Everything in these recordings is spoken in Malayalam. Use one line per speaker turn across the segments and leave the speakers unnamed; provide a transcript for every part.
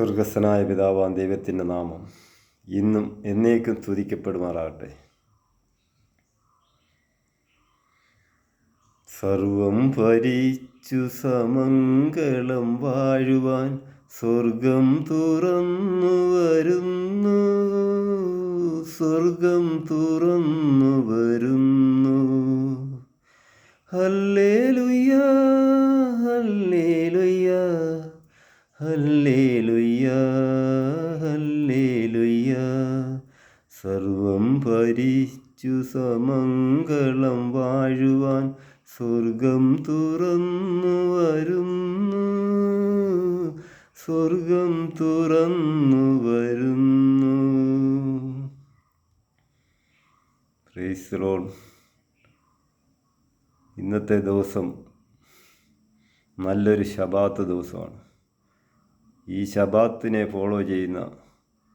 സ്വർഗസ്വനായ പിതാവാൻ ദൈവത്തിന്റെ നാമം ഇന്നും എന്നേക്കും തുതിക്കപ്പെടുമാറാകട്ടെ സർവം ഭരിച്ചു സമംഗളം വാഴുവാൻ സ്വർഗം തുറന്നു വരുന്നു. സ്വർഗം തുറന്നു വരുന്നു. ഹല്ലേ ലുയ്യ ഹല്ലേ ലുയ്യ ഹല്ലേലൂയ സർവം ഭരിച്ചു സമംഗളം വാഴുവാൻ സ്വർഗം തുറന്നു വരുന്നു. സ്വർഗം തുറന്നു വരുന്നു. ഇന്നത്തെ ദിവസം നല്ലൊരു ശബാത്ത് ദിവസമാണ്. ഈ ശബാത്തിനെ ഫോളോ ചെയ്യുന്ന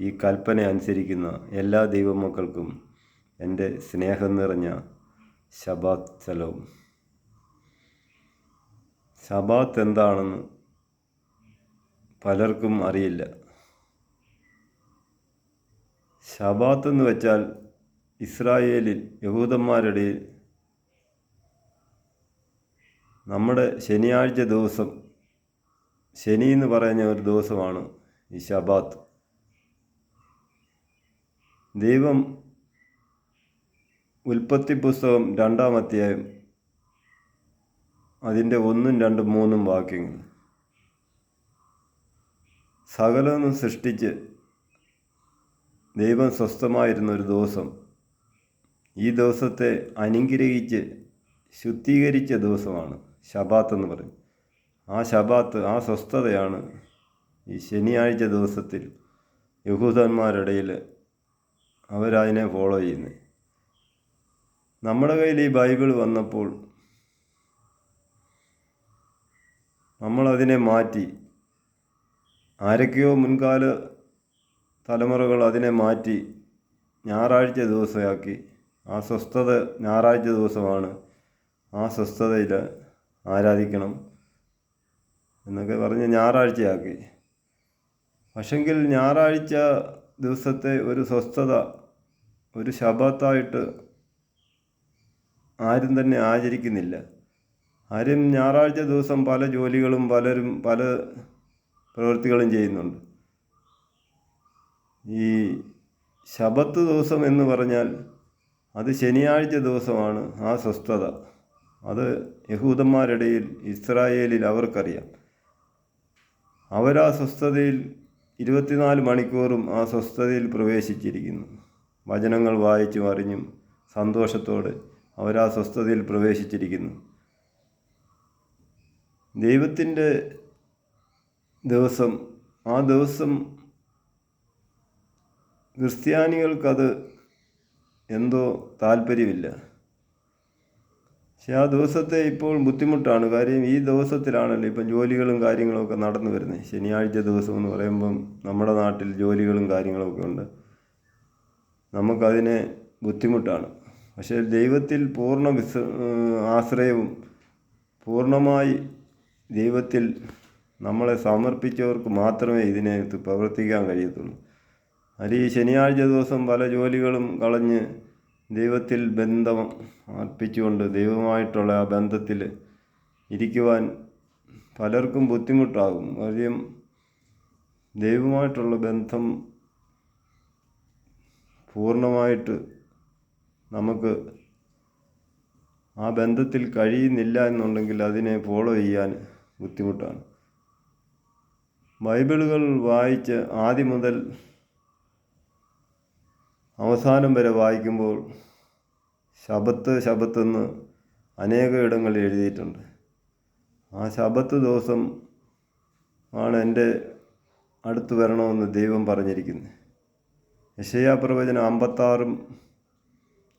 ഈ കൽപ്പന അനുസരിക്കുന്ന എല്ലാ ദൈവമക്കൾക്കും എന്റെ സ്നേഹം നിറഞ്ഞ ശബാത്ത് സലവും ശബാത്ത് എന്താണെന്ന് പലർക്കും അറിയില്ല. ശബാത്ത് എന്ന് വെച്ചാൽ ഇസ്രായേലിൽ യഹൂദന്മാരുടെ നമ്മുടെ ശനിയാഴ്ച ദിവസം ശനി എന്ന് പറയുന്ന ഒരു ദിവസമാണ് ഈ ശബാത്ത്. ദൈവം ഉൽപ്പത്തി പുസ്തകം രണ്ടാം അധ്യായം അതിന്റെ ഒന്നും രണ്ടും മൂന്നും വാക്യങ്ങൾ. സകലമൊന്നും സൃഷ്ടിച്ച് ദൈവം സ്വസ്ഥമായിരുന്ന ഒരു ദിവസം ഈ ദിവസത്തെ അനുഗ്രഹിച്ച് ശുദ്ധീകരിച്ച ദിവസമാണ് ശബാത്ത് എന്ന് പറയും. ആ ശബാത്ത് ആ സ്വസ്ഥതയാണ് ഈ ശനിയാഴ്ച ദിവസത്തിൽ യഹൂദന്മാരുടെ ഇടയിൽ അവരതിനെ ഫോളോ ചെയ്യുന്നത് നമ്മുടെ കയ്യിൽ ഈ ബൈബിൾ വന്നപ്പോൾ നമ്മളതിനെ മാറ്റി ആരൊക്കെയോ മുൻകാല തലമുറകൾ അതിനെ മാറ്റി ഞായറാഴ്ച ദിവസമാക്കി ആ സ്വസ്ഥത ഞായറാഴ്ച ദിവസമാണ്. ആ സ്വസ്ഥതയിൽ ആരാധിക്കണം എന്നൊക്കെ പറഞ്ഞ് ഞായറാഴ്ചയാക്കി. പക്ഷെങ്കിൽ ഞായറാഴ്ച ദിവസത്തെ ഒരു സ്വസ്ഥത ഒരു ശബത്തായിട്ട് ആരും തന്നെ ആചരിക്കുന്നില്ല. ആരും ഞായറാഴ്ച ദിവസം പല ജോലികളും പലരും പല പ്രവൃത്തികളും ചെയ്യുന്നുണ്ട്. ഈ ശബത്ത് ദിവസം എന്ന് പറഞ്ഞാൽ അത് ശനിയാഴ്ച ദിവസമാണ് ആ സ്വസ്ഥത. അത് യഹൂദന്മാരുടെ ഇസ്രായേലിൽ അവർക്കറിയാം. അവരാ സ്വസ്ഥതയിൽ ഇരുപത്തിനാല് മണിക്കൂറും ആ സ്വസ്ഥതയിൽ പ്രവേശിച്ചിരിക്കുന്നു. വചനങ്ങൾ വായിച്ചും അറിഞ്ഞും സന്തോഷത്തോടെ അവരാ സ്വസ്ഥതയിൽ പ്രവേശിച്ചിരിക്കുന്നു. ദൈവത്തിന്റെ ദിവസം ആ ദിവസം ക്രിസ്ത്യാനികൾക്കത് എന്തോ താല്പര്യമില്ല. പക്ഷെ ആ ദിവസത്തെ ഇപ്പോൾ ബുദ്ധിമുട്ടാണ്. കാര്യം ഈ ദിവസത്തിലാണല്ലോ ഇപ്പം ജോലികളും കാര്യങ്ങളും ഒക്കെ നടന്നു വരുന്നത്. ശനിയാഴ്ച ദിവസം എന്ന് പറയുമ്പം നമ്മുടെ നാട്ടിൽ ജോലികളും കാര്യങ്ങളൊക്കെ ഉണ്ട്. നമുക്കതിനെ ബുദ്ധിമുട്ടാണ്. പക്ഷേ ദൈവത്തിൽ പൂർണ വിശ്വ ആശ്രയവും പൂർണമായി ദൈവത്തിൽ നമ്മളെ സമർപ്പിച്ചവർക്ക് മാത്രമേ ഇതിനെ പ്രവർത്തിക്കാൻ കഴിയത്തുള്ളൂ. അത് ഈ ശനിയാഴ്ച ദിവസം പല ജോലികളും കളഞ്ഞ് ദൈവത്തിൽ ബന്ധം അർപ്പിച്ചുകൊണ്ട് ദൈവമായിട്ടുള്ള ആ ബന്ധത്തിൽ ഇരിക്കുവാൻ പലർക്കും ബുദ്ധിമുട്ടാകും. കാര്യം ദൈവമായിട്ടുള്ള ബന്ധം പൂർണമായിട്ട് നമുക്ക് ആ ബന്ധത്തിൽ കഴിയുന്നില്ല എന്നുണ്ടെങ്കിൽ അതിനെ ഫോളോ ചെയ്യാൻ ബുദ്ധിമുട്ടാണ്. ബൈബിളുകൾ വായിച്ച് ആദ്യം മുതൽ അവസാനം വരെ വായിക്കുമ്പോൾ ശബത്ത് ശബത്തെന്ന് അനേക ഇടങ്ങളിൽ എഴുതിയിട്ടുണ്ട്. ആ ശബത്ത് ദിവസം ആണ് എന്റെ അടുത്ത് വരണമെന്ന് ദൈവം പറഞ്ഞിരിക്കുന്നത്. യശയാ പ്രവചനം അമ്പത്താറും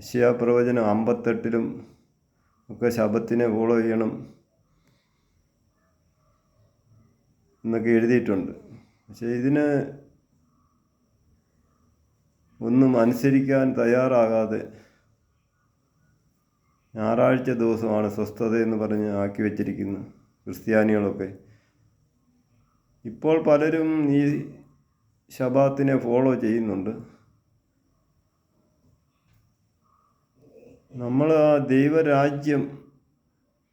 യശയാ പ്രവചനം അമ്പത്തെട്ടിലും ഒക്കെ ശബത്തിനെ ഫോളോ ചെയ്യണം എന്നൊക്കെ എഴുതിയിട്ടുണ്ട്. പക്ഷേ ഇതിന് ഒന്നും അനുസരിക്കാൻ തയ്യാറാകാതെ ഞായറാഴ്ച ദിവസമാണ് സ്വസ്ഥത എന്ന് പറഞ്ഞ് ആക്കി വെച്ചിരിക്കുന്നത് ക്രിസ്ത്യാനികളൊക്കെ. ഇപ്പോൾ പലരും ഈ ശബാത്തിനെ ഫോളോ ചെയ്യുന്നുണ്ട്. നമ്മൾ ആ ദൈവരാജ്യം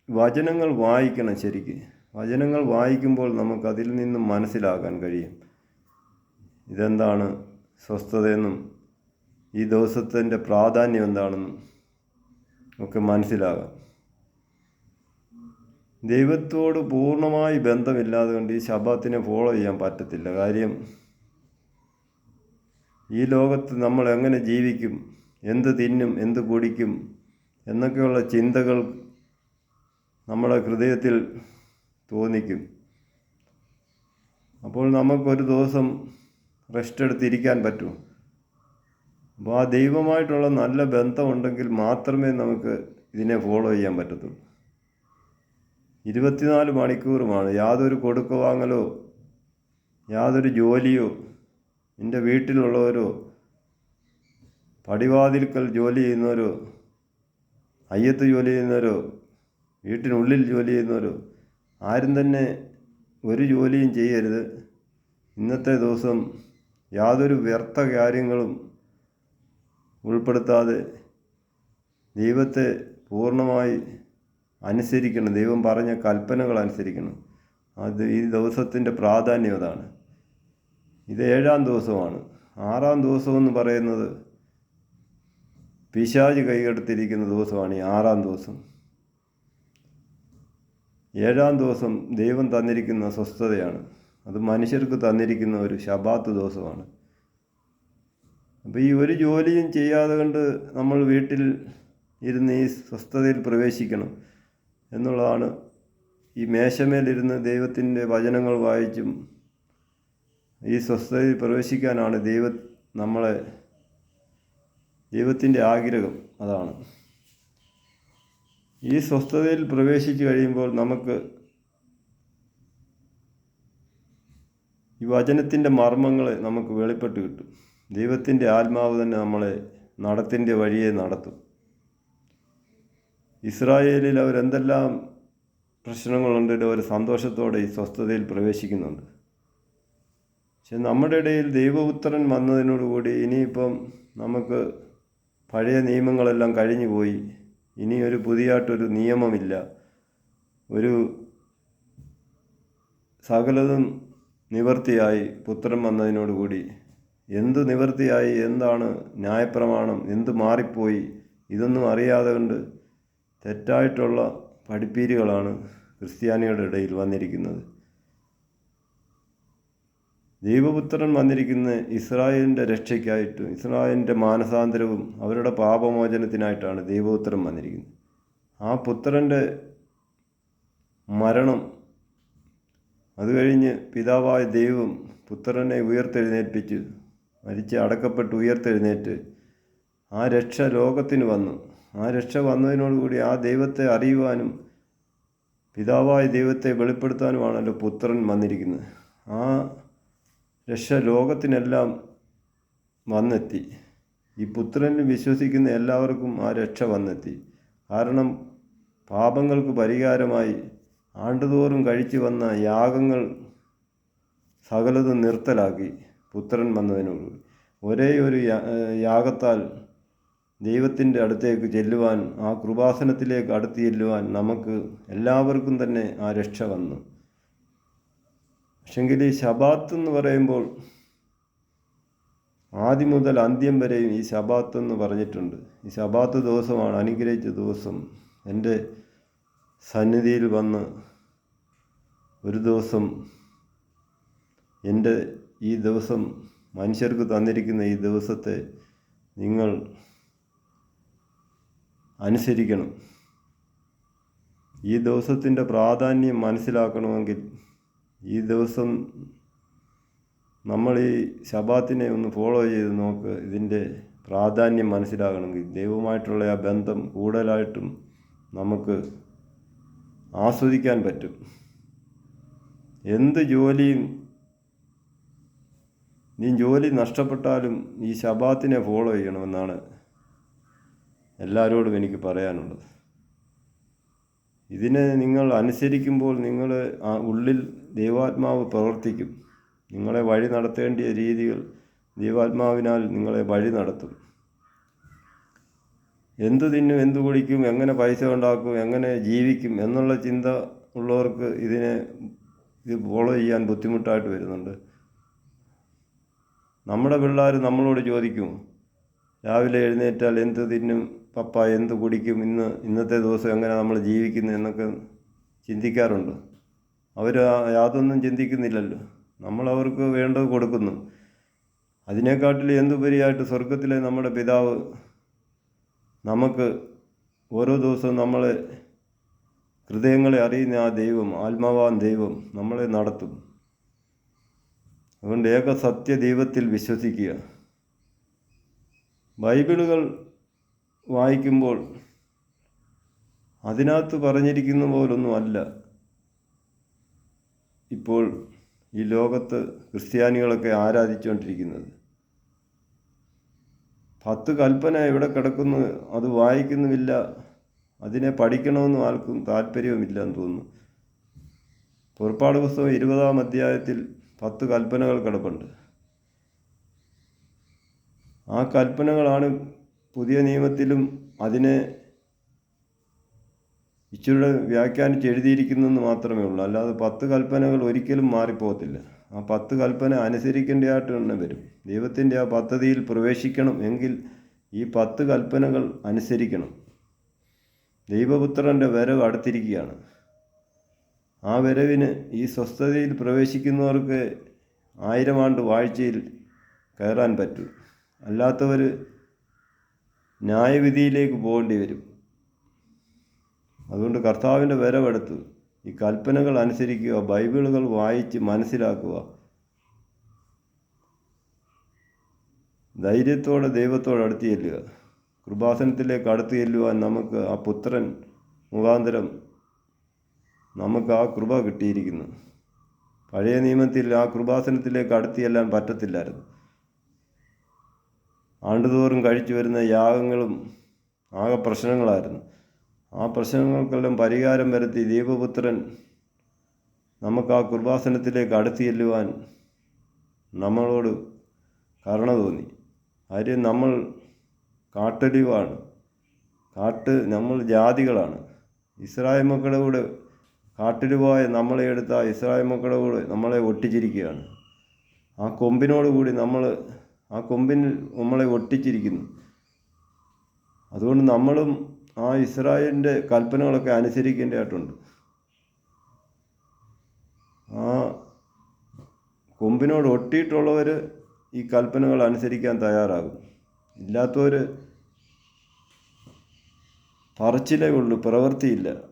വചനങ്ങൾ വായിക്കണം ശരിക്ക്. വചനങ്ങൾ വായിക്കുമ്പോൾ നമുക്ക് അതിൽ നിന്നും മനസ്സിലാക്കാൻ കഴിയും. ഇതെന്താണ് സ്വസ്ഥതയെന്നും ഈ ദിവസത്തിന്റെ പ്രാധാന്യം എന്താണെന്നും. ഒക്കെ മനസ്സിലാകാം. ദൈവത്തോട് പൂർണമായി ബന്ധമില്ലാതെ കൊണ്ട് ഈ ശബത്തിനെ ഫോളോ ചെയ്യാൻ പറ്റത്തില്ല. കാര്യം ഈ ലോകത്ത് നമ്മൾ എങ്ങനെ ജീവിക്കും എന്ത് തിന്നും എന്ത് കുടിക്കും എന്നൊക്കെയുള്ള ചിന്തകൾ നമ്മുടെ ഹൃദയത്തിൽ തോന്നിക്കും. അപ്പോൾ നമുക്കൊരു ദിവസം റെസ്റ്റ് എടുത്തിരിക്കാൻ പറ്റും അപ്പോൾ ആ ദൈവമായിട്ടുള്ള നല്ല ബന്ധമുണ്ടെങ്കിൽ മാത്രമേ നമുക്ക് ഇതിനെ ഫോളോ ചെയ്യാൻ പറ്റത്തുള്ളൂ. ഇരുപത്തിനാല് മണിക്കൂറുമാണ്. യാതൊരു കൊടുക്ക വാങ്ങലോ യാതൊരു ജോലിയോ എന്റെ വീട്ടിലുള്ളവരോ പടിവാതിൽക്കൽ ജോലി ചെയ്യുന്നവരോ അയ്യത്ത് ജോലി ചെയ്യുന്നവരോ വീട്ടിനുള്ളിൽ ജോലി ചെയ്യുന്നവരോ ആരും തന്നെ ഒരു ജോലിയും ചെയ്യരുത്. ഇന്നത്തെ ദിവസം യാതൊരു വ്യർത്ഥ കാര്യങ്ങളും ഉൾപ്പെടുത്താതെ ദൈവത്തെ പൂർണമായി അനുസരിക്കണം. ദൈവം പറഞ്ഞ കൽപ്പനകൾ അനുസരിക്കണം. അത് ഈ ദിവസത്തിന്റെ പ്രാധാന്യം അതാണ്. ഇത് ഏഴാം ദിവസമാണ്. ആറാം ദിവസം എന്ന് പറയുന്നത് പിശാജ് കൈകെടുത്തിരിക്കുന്ന ദിവസമാണ് ഈ ആറാം ദിവസം. ഏഴാം ദിവസം ദൈവം തന്നിരിക്കുന്ന സ്വസ്ഥതയാണ്. അത് മനുഷ്യർക്ക് തന്നിരിക്കുന്ന ഒരു ശബാത്ത് ദിവസമാണ്. അപ്പോൾ ഈ ഒരു ജോലിയും ചെയ്യാതെ കൊണ്ട് നമ്മൾ വീട്ടിൽ ഇരുന്ന് ഈ സ്വസ്ഥതയിൽ പ്രവേശിക്കണം എന്നുള്ളതാണ് ഈ മേശമേലിരുന്ന് ദൈവത്തിന്റെ വചനങ്ങൾ വായിച്ചും ഈ സ്വസ്ഥതയിൽ പ്രവേശിക്കാനാണ് ദൈവ നമ്മളെ ദൈവത്തിന്റെ ആഗ്രഹം അതാണ്. ഈ സ്വസ്ഥതയിൽ പ്രവേശിച്ചു കഴിയുമ്പോൾ നമുക്ക് ഈ വചനത്തിന്റെ മർമ്മങ്ങൾ നമുക്ക് വെളിപ്പെട്ട് കിട്ടും. ദൈവത്തിന്റെ ആത്മാവ് തന്നെ നമ്മളെ നടത്തിന്റെ വഴിയെ നടത്തും. ഇസ്രായേലിൽ അവരെന്തെല്ലാം പ്രശ്നങ്ങളുണ്ടെങ്കിലും അവർ സന്തോഷത്തോടെ ഈ സ്വസ്ഥതയിൽ പ്രവേശിക്കുന്നുണ്ട്. പക്ഷെ നമ്മുടെ ഇടയിൽ ദൈവപുത്രൻ വന്നതിനോടുകൂടി ഇനിയിപ്പം നമുക്ക് പഴയ നിയമങ്ങളെല്ലാം കഴിഞ്ഞു പോയി ഇനി ഒരു നിയമമില്ല. ഒരു സകലതും നിവർത്തിയായി പുത്രൻ വന്നതിനോടുകൂടി എന്ത് നിവൃത്തിയായി എന്താണ് ന്യായപ്രമാണം എന്തു മാറിപ്പോയി ഇതൊന്നും അറിയാതെ കൊണ്ട് തെറ്റായിട്ടുള്ള പഠിപ്പീരുകളാണ് ക്രിസ്ത്യാനികളുടെ ഇടയിൽ വന്നിരിക്കുന്നത്. ദൈവപുത്രൻ വന്നിരിക്കുന്ന ഇസ്രായേലിന്റെ രക്ഷയ്ക്കായിട്ടും ഇസ്രായേലിന്റെ മാനസാന്തരവും അവരുടെ പാപമോചനത്തിനായിട്ടാണ് ദൈവപുത്രൻ വന്നിരിക്കുന്നത്. ആ പുത്രന്റെ മരണം അത് കഴിഞ്ഞ് പിതാവായ ദൈവം പുത്രനെ ഉയർത്തെഴുന്നേൽപ്പിച്ച് മരിച്ച് അടക്കപ്പെട്ട് ഉയർത്തെഴുന്നേറ്റ് ആ രക്ഷ ലോകത്തിന് വന്നു. ആ രക്ഷ വന്നതിനോടുകൂടി ആ ദൈവത്തെ അറിയുവാനും പിതാവായ ദൈവത്തെ വെളിപ്പെടുത്താനുമാണല്ലോ പുത്രൻ വന്നിരിക്കുന്നത്. ആ രക്ഷ ലോകത്തിനെല്ലാം വന്നെത്തി. ഈ പുത്രനിൽ വിശ്വസിക്കുന്ന എല്ലാവർക്കും ആ രക്ഷ വന്നെത്തി. കാരണം പാപങ്ങൾക്ക് പരിഹാരമായി ആണ്ടുതോറും കഴിച്ചു വന്ന യാഗങ്ങൾ സകലതും നിർത്തലാക്കി. പുത്രൻ വന്നതിനോട് ഒരേ ഒരു യാഗത്താൽ ദൈവത്തിന്റെ അടുത്തേക്ക് ചെല്ലുവാൻ ആ കൃപാസനത്തിലേക്ക് അടുത്ത് ചെല്ലുവാൻ നമുക്ക് എല്ലാവർക്കും തന്നെ ആ രക്ഷ വന്നു. പക്ഷെങ്കിൽ ഈ ശബാത്ത് എന്ന് പറയുമ്പോൾ ആദ്യം മുതൽ അന്ത്യം വരെയും ഈ ശബാത്ത് എന്ന് പറഞ്ഞിട്ടുണ്ട്. ഈ ശബാത്ത് ദിവസമാണ് അനുഗ്രഹിച്ച ദിവസം. എന്റെ സന്നിധിയിൽ വന്ന് ഒരു ദിവസം എന്റെ ഈ ദിവസം മനുഷ്യർക്ക് തന്നിരിക്കുന്ന ഈ ദിവസത്തെ നിങ്ങൾ അനുസരിക്കണം. ഈ ദിവസത്തിന്റെ പ്രാധാന്യം മനസ്സിലാക്കണമെങ്കിൽ ഈ ദിവസം നമ്മൾ ഈ ശബാത്തിനെ ഒന്ന് ഫോളോ ചെയ്ത് നോക്ക്. ഇതിന്റെ പ്രാധാന്യം മനസ്സിലാകണമെങ്കിൽ ദൈവമായിട്ടുള്ള ആ ബന്ധം കൂടുതലായിട്ടും നമുക്ക് ആസ്വദിക്കാൻ പറ്റും. എന്ത് ജോലിയും നീ ജോലി നഷ്ടപ്പെട്ടാലും ഈ ശബാത്തിനെ ഫോളോ ചെയ്യണമെന്നാണ് എല്ലാവരോടും എനിക്ക് പറയാനുള്ളത്. ഇതിനെ നിങ്ങൾ അനുസരിക്കുമ്പോൾ നിങ്ങൾ ഉള്ളിൽ ദൈവാത്മാവ് പ്രവർത്തിക്കും. നിങ്ങളെ വഴി നടത്തേണ്ടിയ രീതികൾ ദൈവാത്മാവിനാൽ നിങ്ങളെ വഴി നടത്തും. എന്തു തിന്നും എന്തു കുടിക്കും എങ്ങനെ പൈസ ഉണ്ടാക്കും എങ്ങനെ ജീവിക്കും എന്നുള്ള ചിന്ത ഉള്ളവർക്ക് ഇതിനെ ഇത് ഫോളോ ചെയ്യാൻ ബുദ്ധിമുട്ടായിട്ട് വരുന്നുണ്ട്. നമ്മുടെ പിള്ളേർ നമ്മളോട് ചോദിക്കും രാവിലെ എഴുന്നേറ്റാൽ എന്ത് തിന്നും? പപ്പ എന്ത് കുടിക്കും? ഇന്ന് ഇന്നത്തെ ദിവസം എങ്ങനെ നമ്മൾ ജീവിക്കുന്നു എന്നൊക്കെ ചിന്തിക്കാറുണ്ട്. അവർ യാതൊന്നും ചിന്തിക്കുന്നില്ലല്ലോ. നമ്മളവർക്ക് വേണ്ടത് കൊടുക്കുന്നു. അതിനെക്കാട്ടിൽ എന്തുപരിയായിട്ട് സ്വർഗത്തിലെ നമ്മുടെ പിതാവ് നമുക്ക് ഓരോ ദിവസവും നമ്മളെ ഹൃദയങ്ങളെ അറിയുന്ന ആ ദൈവം ആത്മാവാൻ ദൈവം നമ്മളെ നടത്തും. അതുകൊണ്ട് ഏക സത്യ ദൈവത്തിൽ വിശ്വസിക്കുക. ബൈബിളുകൾ വായിക്കുമ്പോൾ അതിനകത്ത് പറഞ്ഞിരിക്കുന്ന പോലൊന്നും അല്ല ഇപ്പോൾ ഈ ലോകത്ത് ക്രിസ്ത്യാനികളൊക്കെ ആരാധിച്ചുകൊണ്ടിരിക്കുന്നത്. പത്ത് കൽപ്പന എവിടെ കിടക്കുന്നു അത് വായിക്കുന്നുമില്ല. അതിനെ പഠിക്കണമെന്നും ആർക്കും താല്പര്യവുമില്ല എന്ന് തോന്നുന്നു. പുറപ്പാട് പുസ്തകം ഇരുപതാം അധ്യായത്തിൽ പത്ത് കൽപ്പനകൾ കിടപ്പുണ്ട്. ആ കൽപ്പനകളാണ് പുതിയ നിയമത്തിലും അതിനെ ഇച്ചിരിയുടെ വ്യാഖ്യാനിച്ച് എഴുതിയിരിക്കുന്നതെന്ന് മാത്രമേ ഉള്ളൂ. അല്ലാതെ പത്ത് കൽപ്പനകൾ ഒരിക്കലും മാറിപ്പോകത്തില്ല. ആ പത്ത് കൽപ്പന അനുസരിക്കേണ്ടതായിട്ട് തന്നെ വരും. ദൈവത്തിന്റെ ആ പദ്ധതിയിൽ പ്രവേശിക്കണം എങ്കിൽ ഈ പത്ത് കൽപ്പനകൾ അനുസരിക്കണം. ദൈവപുത്രന്റെ വരവ് അടുത്തിരിക്കുകയാണ്. ആ വരവിന് ഈ സ്വസ്ഥതയിൽ പ്രവേശിക്കുന്നവർക്ക് ആയിരം ആണ്ട് വാഴ്ചയിൽ കയറാൻ പറ്റും. അല്ലാത്തവർ ന്യായവിധിയിലേക്ക് പോകേണ്ടി വരും. അതുകൊണ്ട് കർത്താവിന്റെ വരവെടുത്ത് ഈ കൽപ്പനകൾ അനുസരിക്കുക ബൈബിളുകൾ വായിച്ച് മനസ്സിലാക്കുക. ധൈര്യത്തോടെ ദൈവത്തോട് അടുത്ത് ചെല്ലുക. കൃപാസനത്തിലേക്ക് അടുത്ത് ചെല്ലുവാൻ നമുക്ക് ആ പുത്രൻ മുഖാന്തരം നമുക്ക് ആ കൃപ കിട്ടിയിരിക്കുന്നു. പഴയ നിയമത്തിൽ ആ കൃപാസനത്തിലേക്ക് അടുത്തിയെല്ലാം പറ്റത്തില്ലായിരുന്നു. ആണ്ടുതോറും കഴിച്ചു വരുന്ന യാഗങ്ങളും ആകെ പ്രശ്നങ്ങളായിരുന്നു. ആ പ്രശ്നങ്ങൾക്കെല്ലാം പരിഹാരം വരുത്തി ദീപപുത്രൻ നമുക്ക് ആ കൃപാസനത്തിലേക്ക് അടുത്ത് ചെല്ലുവാൻ നമ്മളോട് കരുണ തോന്നി. കാര്യം നമ്മൾ കാട്ടലിവാണ് കാട്ട് നമ്മൾ ജാതികളാണ്. ഇസ്രായേൽ മക്കളുടെ കൂടെ കാട്ടിലുവായ നമ്മളെ എടുത്ത ഇസ്രായേൽ മക്കളെ കൂടെ നമ്മളെ ഒട്ടിച്ചിരിക്കുകയാണ്. ആ കൊമ്പിനോട് കൂടി നമ്മൾ ആ കൊമ്പിൽ നമ്മളെ ഒട്ടിച്ചിരിക്കുന്നു. അതുകൊണ്ട് നമ്മളും ആ ഇസ്രായേലിന്റെ കൽപ്പനകളൊക്കെ അനുസരിക്കേണ്ടതായിട്ടുണ്ട്. ആ കൊമ്പിനോട് ഒട്ടിയിട്ടുള്ളവർ ഈ കൽപ്പനകൾ അനുസരിക്കാൻ തയ്യാറാകും. ഇല്ലാത്തവർ പറച്ചിലേ ഉള്ളൂ പ്രവൃത്തിയില്ല.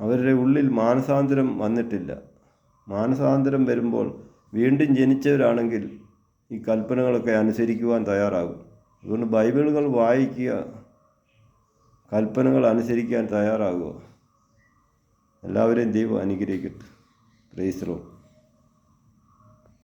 അവരുടെ ഉള്ളിൽ മാനസാന്തരം വന്നിട്ടില്ല. മാനസാന്തരം വരുമ്പോൾ വീണ്ടും ജനിച്ചവരാണെങ്കിൽ ഈ കൽപ്പനകളൊക്കെ അനുസരിക്കുവാൻ തയ്യാറാകും. അതുകൊണ്ട് ബൈബിളുകൾ വായിക്കുക കൽപ്പനകൾ അനുസരിക്കാൻ തയ്യാറാകുക. എല്ലാവരെയും ദൈവം അനുഗ്രഹിക്കട്ടെ. Price raw